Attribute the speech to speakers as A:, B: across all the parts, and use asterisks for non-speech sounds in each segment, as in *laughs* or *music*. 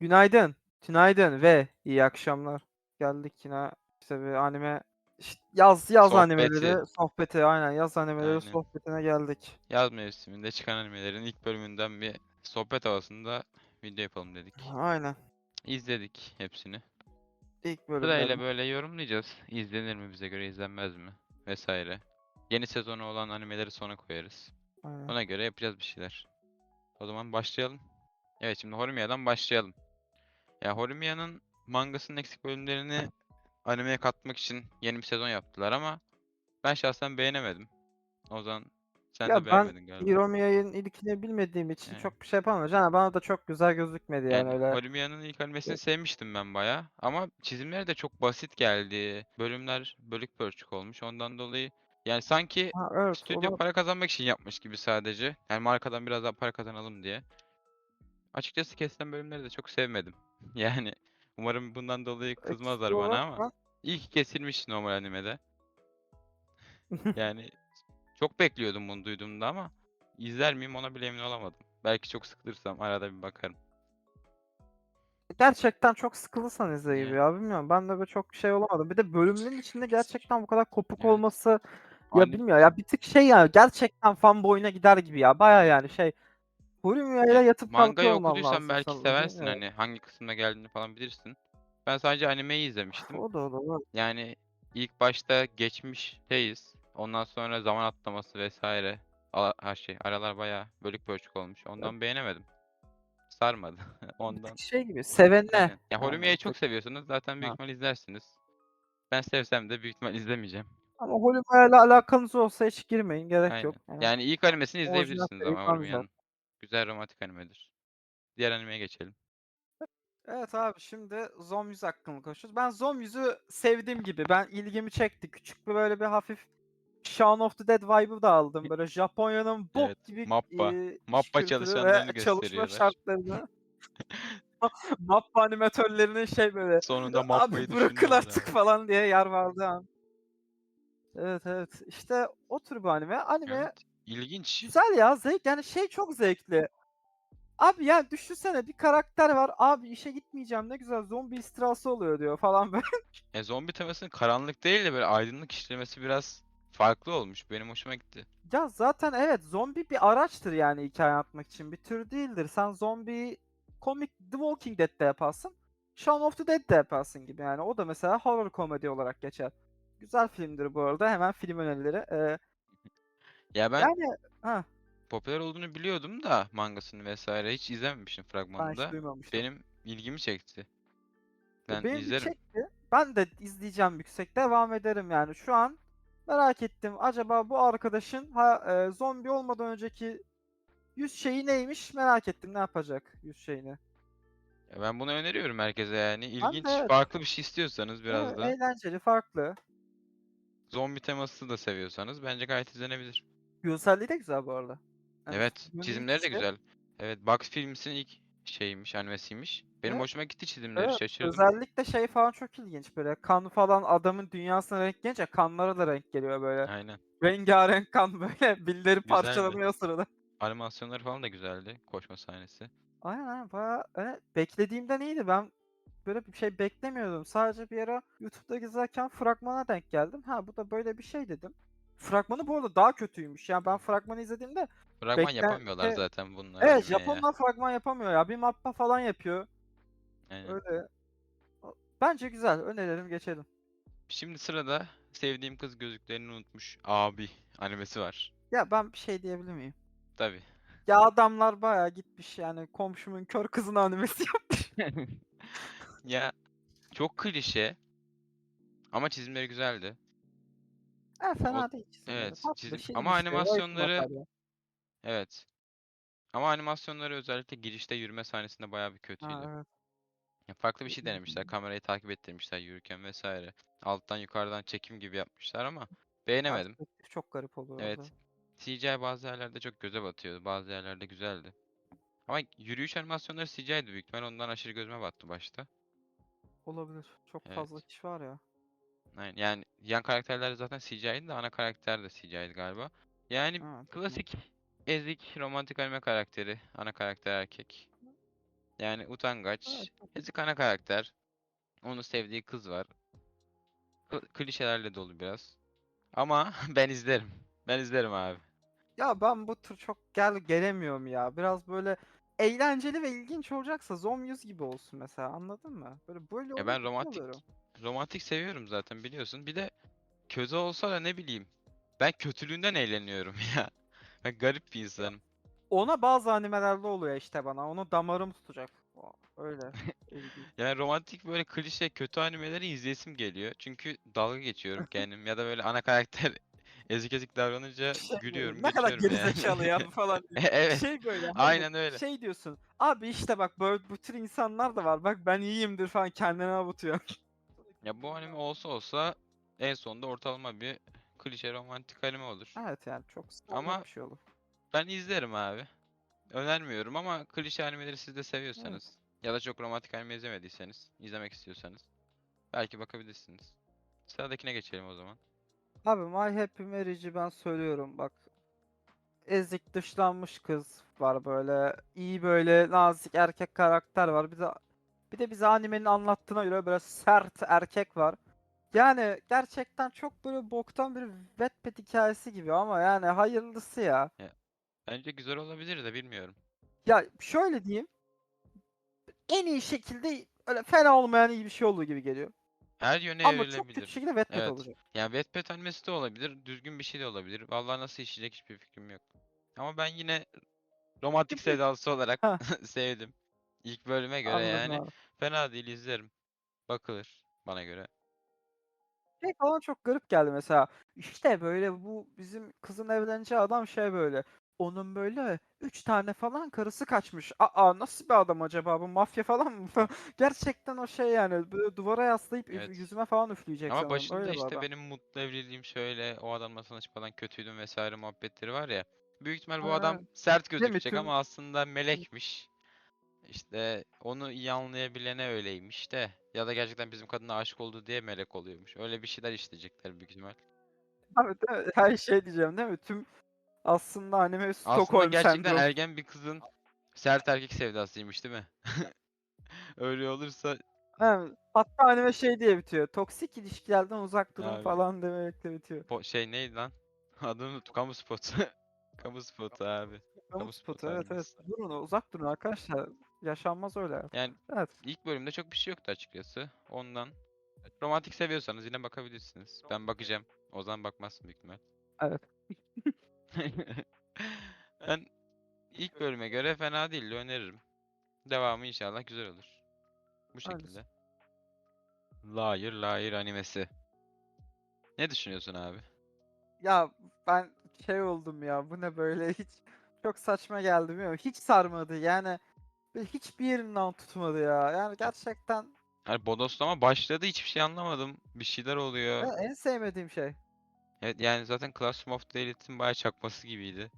A: Günaydın, tünaydın ve iyi akşamlar. Geldik yine işte bir anime işte yaz yaz
B: Sohbeti.
A: animeleri sohbeti aynen yaz animeleri
B: Aynen.
A: sohbetine geldik.
B: Yaz mevsiminde çıkan animelerin ilk bölümünden bir sohbet havasında video yapalım dedik.
A: Aynen.
B: İzledik hepsini.
A: İlk
B: Sırayla
A: bölümlerden.
B: böyle yorumlayacağız. İzlenir mi bize göre izlenmez mi? Vesaire. Yeni sezonu olan animeleri sona koyarız.
A: Aynen.
B: Ona göre yapacağız bir şeyler. O zaman başlayalım. Evet şimdi Horimia'dan başlayalım. Ya Horimia'nın mangasının eksik bölümlerini animeye katmak için yeni bir sezon yaptılar ama ben şahsen beğenemedim. O zaman sen
A: Ya
B: de
A: ben
B: beğenmedin galiba.
A: Hiromia'nın ilkini bilmediğim için
B: Evet.
A: çok bir şey yapamam. Yani bana da çok güzel gözükmedi yani,
B: Yani
A: öyle.
B: Olivier'in ilk animesini sevmiştim ben baya ama çizimleri de çok basit geldi. Bölümler bölük pörçük olmuş. Ondan dolayı yani sanki
A: Ha, evet,
B: stüdyo
A: ona-
B: para kazanmak için yapmış gibi sadece. Yani markadan biraz daha para kazanalım diye. Açıkçası kesilen bölümleri de çok sevmedim. *laughs* Yani umarım bundan dolayı kızmazlar bana ama iyi ki kesilmiş normal animede. *laughs* Yani çok bekliyordum bunu duyduğumda ama izler miyim ona bile emin olamadım. Belki çok sıkılırsam arada bir bakarım.
A: Gerçekten çok sıkılırsan izle gibi
B: Yani.
A: ya bilmiyorum. Ben de böyle çok şey olamadım. Bir de bölümlerin içinde gerçekten bu kadar kopuk
B: Evet.
A: olması ya bilmiyorum ya bir tık şey ya gerçekten fanboyuna gider gibi ya. Baya yani şey Horimiya ile
B: Ya,
A: yatıp
B: Mangayı
A: kalkıyor olman
B: okuduysan
A: lazım
B: belki
A: sanırım,
B: seversin hani hangi kısımda geldiğini falan bilirsin. Ben sadece animeyi izlemiştim.
A: O da o da var.
B: Yani ilk başta geçmişteyiz. Ondan sonra zaman atlaması vesaire. Ala- her şey. Aralar bayağı bölük pörçük olmuş. Ondan beğenemedim. Sarmadı. *laughs*
A: Bir
B: Ondan.
A: tık şey gibi sevenle.
B: Aynen. Ya
A: bir
B: çok seviyorsunuz. Zaten büyük
A: Ha.
B: ihtimal izlersiniz. Ben sevsem de büyük ihtimal izlemeyeceğim.
A: Ama Horimiya ile alakanız olsa hiç girmeyin gerek
B: Aynen.
A: yok. Yani
B: ilk animesini
A: orijinal
B: izleyebilirsiniz
A: seri
B: ama
A: güzel.
B: Güzel romantik animedir. Diğer animeye geçelim.
A: Evet abi şimdi Zombies hakkında konuşuyoruz. Ben Zombies'ü sevdiğim gibi. Ben ilgimi çekti. Küçük bir böyle bir hafif Shaun of the Dead vibe'ı da aldım. Böyle Japonya'nın bok
B: Evet,
A: gibi
B: Mappa.
A: iş
B: Mappa çalışanlarını
A: ve çalışma şartlarını. *laughs* *laughs* Mappa animatörlerinin şey böyle
B: Sonunda
A: abi
B: Mappa'yı
A: bırakın
B: düşünüyorlar
A: artık
B: abi.
A: falan diye yer vardı. Evet evet. İşte o tür bir anime. Anime
B: Evet. İlginç.
A: güzel ya zevk yani şey çok zevkli. Abi yani düşünsene bir karakter var. Abi işe gitmeyeceğim ne güzel zombi istilası oluyor diyor falan böyle.
B: E zombi temasının karanlık değil de böyle aydınlık işlemesi biraz farklı olmuş. Benim hoşuma gitti.
A: Ya zaten evet zombi bir araçtır yani hikaye anlatmak için. Bir tür değildir. Sen zombi komik The Walking Dead'de yaparsın. Shaun of the Dead'de yaparsın gibi yani. O da mesela horror komedi olarak geçer. Güzel filmdir bu arada. Hemen film önerileri. Ee,
B: Ya ben
A: yani ha
B: popüler olduğunu biliyordum da mangasını vesaire hiç izlememiştim
A: ben hiç duymamıştım.
B: Benim ilgimi çekti.
A: Ya
B: Ben
A: Benim bir
B: izlerim.
A: çekti. Ben de izleyeceğim yüksek. Devam ederim yani. Şu an merak ettim. Acaba bu arkadaşın ha, e, zombi olmadan önceki yüz şeyi neymiş? Merak ettim. Ne yapacak yüz şeyini?
B: Ya ben bunu öneriyorum herkese yani. İlginç,
A: evet.
B: farklı bir şey istiyorsanız biraz
A: Evet,
B: da.
A: eğlenceli, farklı.
B: Zombi teması da seviyorsanız bence gayet izlenebilir.
A: Görselliği de güzel bu arada. Yani
B: Evet,
A: filmin
B: çizimleri de güzel. Evet, Bugs Films'in ilk şeymiş, animesiymiş. Benim
A: Evet.
B: hoşuma gitti çizimleri,
A: Evet,
B: şaşırdım.
A: özellikle şey falan çok ilginç böyle kan falan adamın dünyasına renk gelince kanlara da renk geliyor böyle.
B: Aynen.
A: Rengarenk kan böyle *laughs* birileri parçalanıyor sırada.
B: Animasyonları falan da güzeldi, koşma sahnesi.
A: Aynen aynen bayağı hani beklediğimden iyiydi. Ben böyle bir şey beklemiyordum. Sadece bir ara YouTube'da gezerken fragmana denk geldim. Ha bu da böyle bir şey dedim. Fragmanı bu arada daha kötüymüş. Yani ben fragmanı izlediğimde
B: Fragman
A: Beklen-
B: yapamıyorlar
A: Evet.
B: zaten bunlar
A: evet. Japonlar fragman yapamıyor ya. Bir mappa falan yapıyor.
B: Aynen.
A: Öyle. Bence güzel. Öneririm geçelim.
B: Şimdi sırada sevdiğim kız gözlüklerini unutmuş abi animesi var.
A: Ya ben bir şey diyebilir miyim?
B: Tabi.
A: Ya adamlar bayağı gitmiş yani komşumun kör kızını animesi yapmış. *laughs*
B: ya çok klişe ama çizimleri güzeldi.
A: Ha, fena değil çizimleri.
B: evet,
A: Tatlı,
B: çizim-
A: şirin
B: ama
A: işte,
B: animasyonları-. Evet. Ama animasyonları özellikle girişte yürüme sahnesinde bayağı bir kötüydü.
A: Ha, evet.
B: Ya farklı bir şey denemişler. Kamerayı takip ettirmişler yürürken vesaire. Alttan yukarıdan çekim gibi yapmışlar ama beğenemedim.
A: Perspektif çok garip oluyor
B: Evet.
A: orada.
B: CGI bazı yerlerde çok göze batıyordu. Bazı yerlerde güzeldi. Ama yürüyüş animasyonları CGI'di büyük ihtimal. Ondan aşırı gözüme battı başta.
A: Olabilir. Çok
B: Evet.
A: fazla kişi var ya.
B: Aynen. Yani yan karakterler zaten CGI'di de ana karakter de CGI'di galiba. Yani
A: Ha,
B: klasik ezik romantik anime karakteri. Ana karakter erkek. Yani utangaç,
A: Evet,
B: ezik ana karakter. Onun sevdiği kız var. Kı- Klişelerle dolu biraz. Ama *laughs* ben izlerim. Ben izlerim abi.
A: Ya ben bu tür çok gel gelemiyorum ya. Biraz böyle eğlenceli ve ilginç olacaksa Zombies gibi olsun mesela anladın mı? Böyle böyle
B: Ya ben romantik
A: oluyorum.
B: Romantik seviyorum zaten biliyorsun. Bir de kötü olsa da ne bileyim. Ben kötülüğünden eğleniyorum *laughs* ya. Ben garip bir insanım.
A: Ona bazı animelerde oluyor işte bana. Onu damarım tutacak. Öyle. *laughs*
B: Yani romantik böyle klişe kötü animeleri izleyesim geliyor. Çünkü dalga geçiyorum *laughs* kendim ya da böyle ana karakter ezik ezik davranınca gülüyorum,
A: ne kadar
B: geçiyorum yani.
A: gerizekalı ya falan.
B: Evet.
A: Şey böyle. hani
B: Aynen öyle.
A: Şey diyorsun. Abi işte bak böyle bu tür insanlar da var. Bak ben iyiyimdir falan kendine avutuyor.
B: Ya bu anime olsa olsa en sonunda ortalama bir klişe romantik anime olur.
A: evet yani çok standart
B: Ama-
A: bir şey olur.
B: Ben izlerim abi. Önermiyorum ama klişe animeleri siz de seviyorsanız ya da çok romantik anime izlemediyseniz, izlemek istiyorsanız belki bakabilirsiniz. Sıradakine geçelim o zaman.
A: Abi My Happy Marriage'i ben söylüyorum bak. Ezik dışlanmış kız var böyle. iyi böyle nazik erkek karakter var. Bir de bir de bize animenin anlattığına göre böyle sert erkek var. Yani gerçekten çok böyle boktan bir Wattpad hikayesi gibi ama yani hayırlısı ya.
B: Bence güzel olabilir de bilmiyorum.
A: Ya şöyle diyeyim. En iyi şekilde öyle fena olmayan iyi bir şey olduğu gibi geliyor.
B: Her yöne
A: Ama çok kötü
B: evrilebilir.
A: şekilde Wattpad
B: Evet.
A: olacak.
B: Yani Wattpad animesi de olabilir, düzgün bir şey de olabilir. Vallahi nasıl işleyecek hiçbir fikrim yok. Ama ben yine romantik sevdalısı olarak *laughs* sevdim. İlk bölüme göre
A: Anladım
B: yani
A: abi.
B: fena değil izlerim. Bakılır bana göre.
A: Şey falan çok garip geldi mesela. İşte böyle bu bizim kızın evleneceği adam şey böyle. Onun böyle üç tane falan karısı kaçmış. Aa nasıl bir adam acaba bu mafya falan mı? *laughs* Gerçekten o şey yani böyle duvara yaslayıp
B: Evet.
A: yüzüme falan üfleyecek
B: Ama
A: sanırım.
B: başında
A: Öyle bir
B: işte
A: adam.
B: benim mutlu evliliğim şöyle, o adamla tanışmadan kötüydüm vesaire muhabbetleri var ya. Büyük ihtimal bu adam
A: aynen.
B: sert
A: mi?
B: gözükecek
A: Tüm-
B: ama aslında melekmiş. İşte onu iyi anlayabilene öyleymiş de. Ya da gerçekten bizim kadına aşık oldu diye melek oluyormuş. Öyle bir şeyler işleyecekler büyük ihtimal.
A: Abi değil mi? Her şey diyeceğim değil mi? Tüm aslında anime
B: Aslında
A: Stockholm
B: gerçekten
A: sendromu.
B: ergen bir kızın sert erkek sevdasıymış değil mi? *laughs* Öyle olursa
A: Evet. Hatta anime şey diye bitiyor. Toksik ilişkilerden uzak durun
B: Abi.
A: falan demekle bitiyor.
B: po- şey neydi lan? *laughs* Adını unuttum. Kamu spotu. *laughs* Kamu spotu abi.
A: Kamu spotu
B: spotu
A: evet evet. Durun uzak durun arkadaşlar. Yaşanmaz öyle.
B: Yani
A: Evet.
B: ilk bölümde çok bir şey yoktu açıkçası. Ondan romantik seviyorsanız yine bakabilirsiniz. Ben bakacağım. O zaman bakmazsın büyük ihtimal.
A: Evet. *laughs*
B: ben ilk bölüme göre fena değil öneririm. Devamı inşallah güzel olur. Bu
A: Hayırlısı.
B: şekilde. Liar Liar animesi. Ne düşünüyorsun abi?
A: Ya ben şey oldum ya bu ne böyle hiç çok saçma geldi bilmiyorum. Hiç sarmadı yani böyle hiçbir yerinden tutmadı ya. Yani gerçekten
B: Hani bodoslama başladı hiçbir şey anlamadım. Bir şeyler oluyor.
A: en- en sevmediğim şey.
B: Evet yani zaten Classroom of the Elite'in bayağı çakması gibiydi.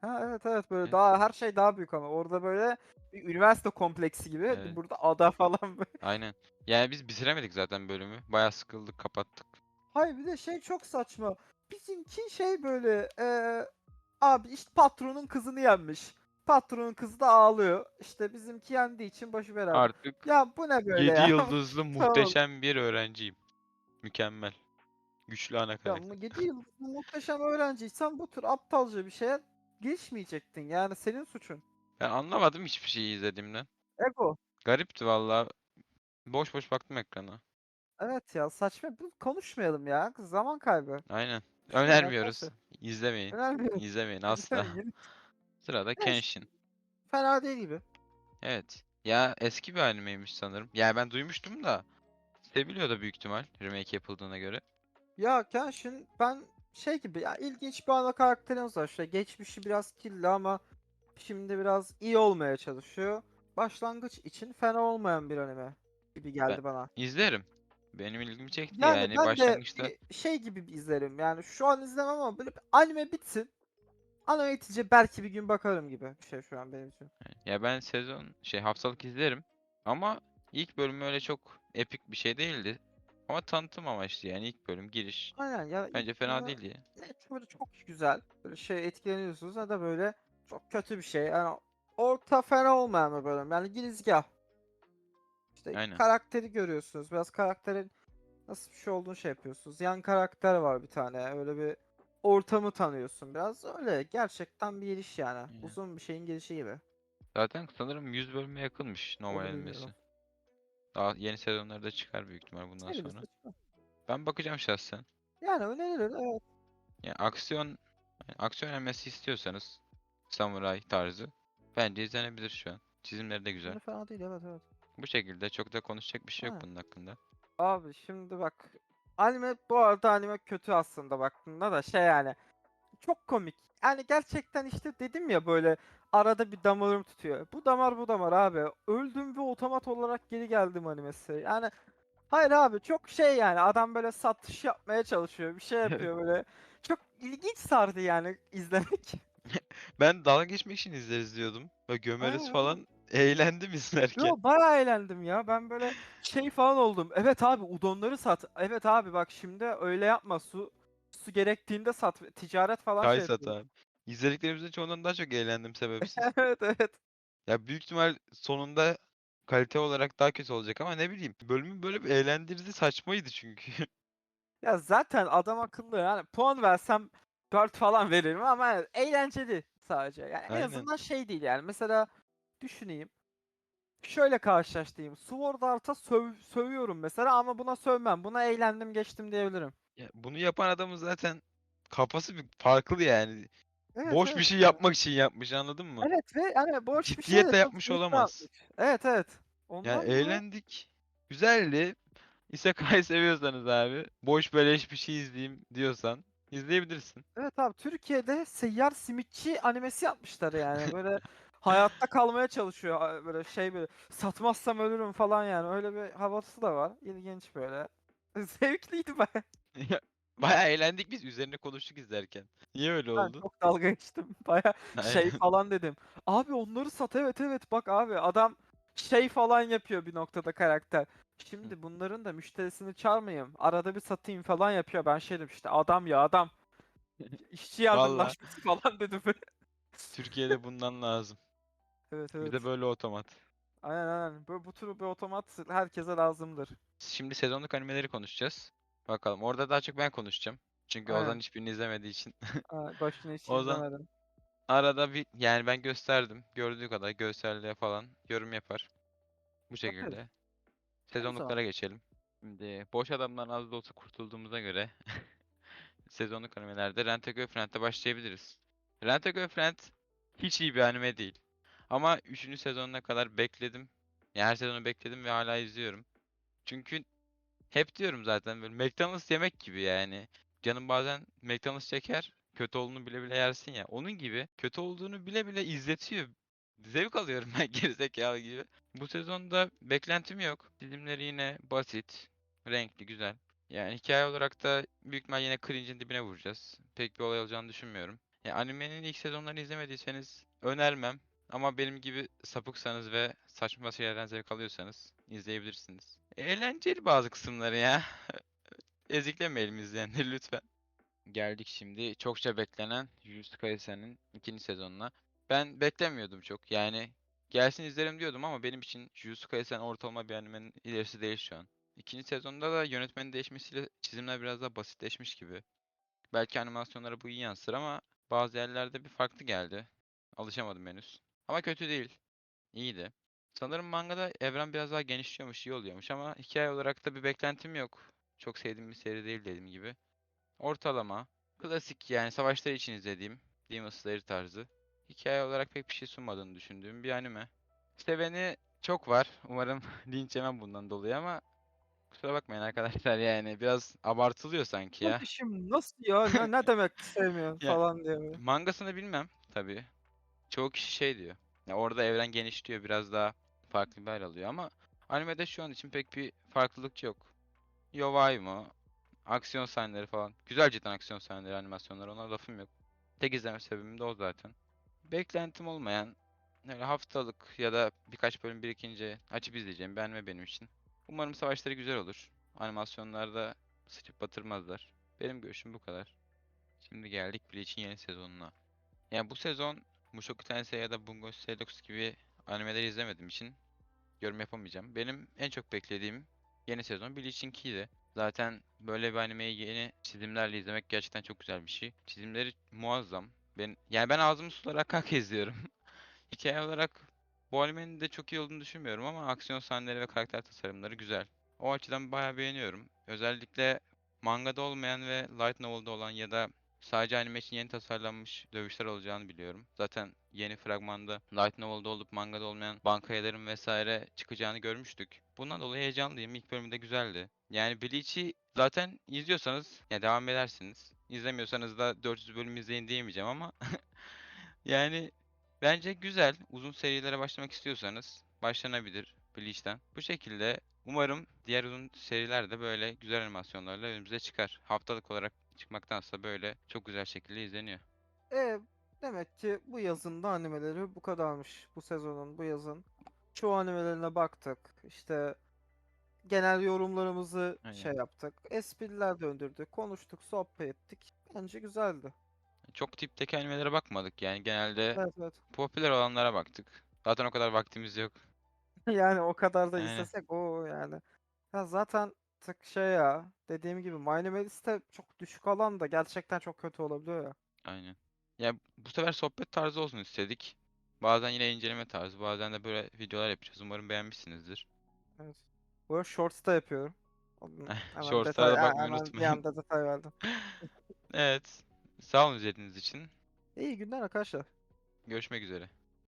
A: Ha evet evet böyle
B: Evet.
A: daha her şey daha büyük ama orada böyle bir üniversite kompleksi gibi
B: Evet.
A: burada ada falan *laughs* böyle.
B: Aynen. Yani biz bitiremedik zaten bölümü. Bayağı sıkıldık, kapattık.
A: Hayır bir de şey çok saçma. Bizimki şey böyle eee abi işte patronun kızını yenmiş. Patronun kızı da ağlıyor. İşte bizimki yendiği için başı belada.
B: Artık
A: Ya bu ne böyle
B: 7
A: ya?
B: yıldızlı *laughs* muhteşem bir öğrenciyim. Mükemmel. Güçlü ana
A: Ya
B: karakter.
A: 7 yıldızlı muhteşem öğrenciysen bu tür aptalca bir şeye girişmeyecektin. Yani senin suçun.
B: Ben anlamadım hiçbir şeyi izlediğimden.
A: Ego.
B: Garipti valla. Boş boş baktım ekrana.
A: Evet ya saçma. Konuşmayalım ya. Zaman kaybı.
B: Aynen. Önermiyoruz. İzlemeyin.
A: Önemli. *laughs*
B: İzlemeyin asla. Sırada
A: Neyse.
B: Kenshin.
A: Fena değil gibi.
B: Evet. Ya eski bir animeymiş sanırım. Yani ben duymuştum da. Seviliyor da büyük ihtimal remake yapıldığına göre.
A: Ya Kenshin ben şey gibi ya ilginç bir ana karakterimiz var. İşte geçmişi biraz kirli ama şimdi biraz iyi olmaya çalışıyor. Başlangıç için fena olmayan bir anime gibi geldi bana.
B: İzlerim. Benim ilgimi çekti
A: Yani,
B: yani,
A: ben
B: başlangıçta.
A: de bir şey gibi bir izlerim. Yani şu an izlemem ama böyle bir anime bitsin. Anime bitince belki bir gün bakarım gibi bir şey şu an benim için.
B: Ya ben sezon şey haftalık izlerim ama ilk bölüm öyle çok epik bir şey değildi. Ama tanıtım amaçlı yani ilk bölüm giriş.
A: Aynen ya
B: Bence fena
A: bölümü-
B: değil ya.
A: böyle çok güzel. Böyle şey etkileniyorsunuz ya da böyle çok kötü bir şey. Yani orta fena olmayan bir bölüm. Yani girizgah. İşte
B: Aynen.
A: karakteri görüyorsunuz. Biraz karakterin nasıl bir şey olduğunu şey yapıyorsunuz. Yan karakter var bir tane. Öyle bir ortamı tanıyorsun biraz. Öyle gerçekten bir giriş yani.
B: Aynen.
A: Uzun bir şeyin girişi gibi.
B: Zaten sanırım 100 bölüme yakınmış normal animesi.
A: bilmiyorum.
B: Daha yeni sezonlarda çıkar büyük ihtimal bundan
A: Serisi
B: sonra. Ben bakacağım şahsen.
A: Yani önerilir evet.
B: Yani aksiyon yani aksiyon animesi istiyorsanız samuray tarzı bence izlenebilir şu an. Çizimleri de güzel.
A: Öyle fena değil evet evet.
B: Bu şekilde çok da konuşacak bir şey yok
A: Ha.
B: bunun hakkında.
A: Abi şimdi bak anime bu arada anime kötü aslında baktığında da şey yani çok komik. Yani gerçekten işte dedim ya böyle arada bir damarım tutuyor. Bu damar bu damar abi. Öldüm ve otomat olarak geri geldim animesi. Yani hayır abi çok şey yani adam böyle satış yapmaya çalışıyor. Bir şey *laughs* yapıyor böyle. Çok ilginç sardı yani izlemek. *laughs*
B: Ben dalga geçmek için izleriz diyordum. Böyle gömeriz
A: Aynen,
B: falan. Eğlendim izlerken.
A: Yo bayağı eğlendim ya. Ben böyle şey falan oldum. Evet abi udonları sat. Evet abi bak şimdi öyle yapma. Su su gerektiğinde sat. Ticaret falan şey
B: Çay sat abi. İzlediklerimizin çoğundan daha çok eğlendim sebepsiz. *laughs*
A: Evet evet.
B: Ya büyük ihtimal sonunda kalite olarak daha kötü olacak ama ne bileyim. Bölümün böyle bir eğlendirdi saçmaydı çünkü. *laughs*
A: Ya zaten adam akıllı yani puan versem 4 falan veririm ama yani eğlenceli sadece. Yani en
B: Aynen.
A: azından şey değil yani. Mesela düşüneyim. Şöyle karşılaştırayım. Sword Art'a söv sövüyorum mesela ama buna sövmem. Buna eğlendim geçtim diyebilirim.
B: Ya bunu yapan adamın zaten kafası bir farklı yani.
A: Evet,
B: Boş bir
A: evet
B: şey
A: yani.
B: yapmak için yapmış anladın mı?
A: Evet ve hani boş bir şey
B: Ciddiyetle yapmış
A: zevkli
B: olamaz.
A: yapmış. Evet evet. Ondan
B: Yani eğlendik. Güzeldi. Isekai *laughs* seviyorsanız abi, boş beleş bir şey izleyeyim diyorsan izleyebilirsin.
A: Evet abi Türkiye'de seyyar simitçi animesi yapmışlar yani. *laughs* Böyle hayatta kalmaya çalışıyor. Böyle şey böyle satmazsam ölürüm falan yani. Öyle bir havası da var. İlginç böyle. *laughs* Zevkliydi baya.
B: Bayağı eğlendik biz üzerine konuştuk izlerken. Niye öyle
A: Ben
B: oldu?
A: çok dalga geçtim. *laughs* Baya şey falan dedim. Abi onları sat evet evet bak abi adam şey falan yapıyor bir noktada karakter. Şimdi bunların da müşterisini çağırmayayım. Arada bir satayım falan yapıyor. Ben şey dedim işte adam ya adam. İşçi *laughs* yardımlaşması falan dedim.
B: Türkiye'de bundan lazım.
A: Evet
B: Bir
A: evet.
B: de böyle otomat.
A: Aynen aynen. Bu, bu tür bir otomat herkese lazımdır.
B: Şimdi sezonluk animeleri konuşacağız. Bakalım orada daha çok ben konuşacağım. Çünkü
A: Aynen.
B: Ozan hiçbirini izlemediği için. *laughs*
A: Başını hiç
B: O zaman-
A: izlemedim.
B: Arada bir yani ben gösterdim. Gördüğü kadar görselliğe falan yorum yapar. Bu şekilde. Sezonluklara geçelim. Şimdi boş adamdan az da olsa kurtulduğumuza göre *laughs* sezonluk animelerde Rent a Girlfriend'e başlayabiliriz. Rent a Girlfriend hiç iyi bir anime değil. Ama 3. sezonuna kadar bekledim. Yani her sezonu bekledim ve hala izliyorum. Çünkü hep diyorum zaten böyle McDonald's yemek gibi yani. Canım bazen McDonald's çeker, kötü olduğunu bile bile yersin ya. Onun gibi kötü olduğunu bile bile izletiyor. Zevk alıyorum *laughs* ben gerizekalı gibi. Bu sezonda beklentim yok. Dilimleri yine basit, renkli, güzel. Yani hikaye olarak da büyük ihtimal yine cringe'in dibine vuracağız. Pek bir olay olacağını düşünmüyorum. Ya animenin ilk sezonlarını izlemediyseniz önermem. Ama benim gibi sapıksanız ve saçma şeylerden zevk alıyorsanız izleyebilirsiniz. Eğlenceli bazı kısımları ya. *laughs* Eziklemeyelim izleyenleri *laughs* lütfen. Geldik şimdi çokça beklenen Jujutsu Kaisen'in ikinci sezonuna. Ben beklemiyordum çok. Yani gelsin izlerim diyordum ama benim için Jujutsu Kaisen ortalama bir animenin ilerisi değil şu an. İkinci sezonda da yönetmenin değişmesiyle çizimler biraz daha basitleşmiş gibi. Belki animasyonlara bu iyi yansır ama bazı yerlerde bir farklı geldi. Alışamadım henüz. Ama kötü değil. İyiydi. Sanırım mangada evren biraz daha genişliyormuş, iyi oluyormuş ama hikaye olarak da bir beklentim yok. Çok sevdiğim bir seri değil dediğim gibi. Ortalama. Klasik yani savaşlar için izlediğim Demon Slayer tarzı. Hikaye olarak pek bir şey sunmadığını düşündüğüm bir anime. Seveni çok var. Umarım *laughs* linç yemem bundan dolayı ama kusura bakmayın arkadaşlar yani biraz abartılıyor sanki ya.
A: Kardeşim nasıl ya? Ne, ne *laughs* demek sevmiyorsun
B: Ya-
A: falan diye.
B: Mangasını bilmem tabii. Çoğu kişi şey diyor. Ya orada evren genişliyor biraz daha farklı bir hal alıyor ama animede şu an için pek bir farklılık yok. Yovay mı? Aksiyon sahneleri falan. Güzel cidden aksiyon sahneleri, animasyonlar ona lafım yok. Tek izleme sebebim de o zaten. Beklentim olmayan öyle haftalık ya da birkaç bölüm birikince açıp izleyeceğim bir anime benim için. Umarım savaşları güzel olur. Animasyonlarda sıçıp batırmazlar. Benim görüşüm bu kadar. Şimdi geldik Bleach'in yeni sezonuna. Yani bu sezon Mushoku Tensei ya da Bungo Stray gibi animeleri izlemediğim için yorum yapamayacağım. Benim en çok beklediğim yeni sezon Bleach 2'ydi. Zaten böyle bir animeyi yeni çizimlerle izlemek gerçekten çok güzel bir şey. Çizimleri muazzam. Ben yani ben ağzımı sulara akak *laughs* izliyorum. Hikaye olarak bu animenin de çok iyi olduğunu düşünmüyorum ama aksiyon sahneleri ve karakter tasarımları güzel. O açıdan bayağı beğeniyorum. Özellikle mangada olmayan ve light novel'da olan ya da sadece anime için yeni tasarlanmış dövüşler olacağını biliyorum. Zaten yeni fragmanda light novel'da olup mangada olmayan bankayelerin vesaire çıkacağını görmüştük. Bundan dolayı heyecanlıyım. İlk bölümde güzeldi. Yani Bleach'i zaten izliyorsanız ya devam edersiniz. İzlemiyorsanız da 400 bölüm izleyin diyemeyeceğim ama *laughs* yani bence güzel. Uzun serilere başlamak istiyorsanız başlanabilir Bleach'ten. Bu şekilde umarım diğer uzun seriler de böyle güzel animasyonlarla önümüze çıkar. Haftalık olarak çıkmaktansa böyle çok güzel şekilde izleniyor.
A: E demek ki bu yazın da animeleri bu kadarmış. Bu sezonun, bu yazın. Çoğu animelerine baktık. İşte genel yorumlarımızı şey
B: Aynen.
A: yaptık. Espriler döndürdük, konuştuk, sohbet ettik. Bence güzeldi.
B: Çok tipteki animelere bakmadık yani genelde
A: Evet evet.
B: popüler olanlara baktık. Zaten o kadar vaktimiz yok. *laughs*
A: Yani o kadar da
B: Aynen.
A: izlesek o yani. Ya zaten tık şey ya dediğim gibi My Name Liste çok düşük alan da gerçekten çok kötü olabiliyor ya.
B: Aynen. Ya bu sefer sohbet tarzı olsun istedik. Bazen yine inceleme tarzı, bazen de böyle videolar yapacağız. Umarım beğenmişsinizdir.
A: Evet. Bu arada Shorts da yapıyorum. *laughs* Hemen detay,
B: da bakmayı
A: hemen bir
B: unutmayın.
A: anda detay verdim. *laughs*
B: Evet. Sağ olun izlediğiniz için.
A: İyi günler arkadaşlar.
B: Görüşmek üzere.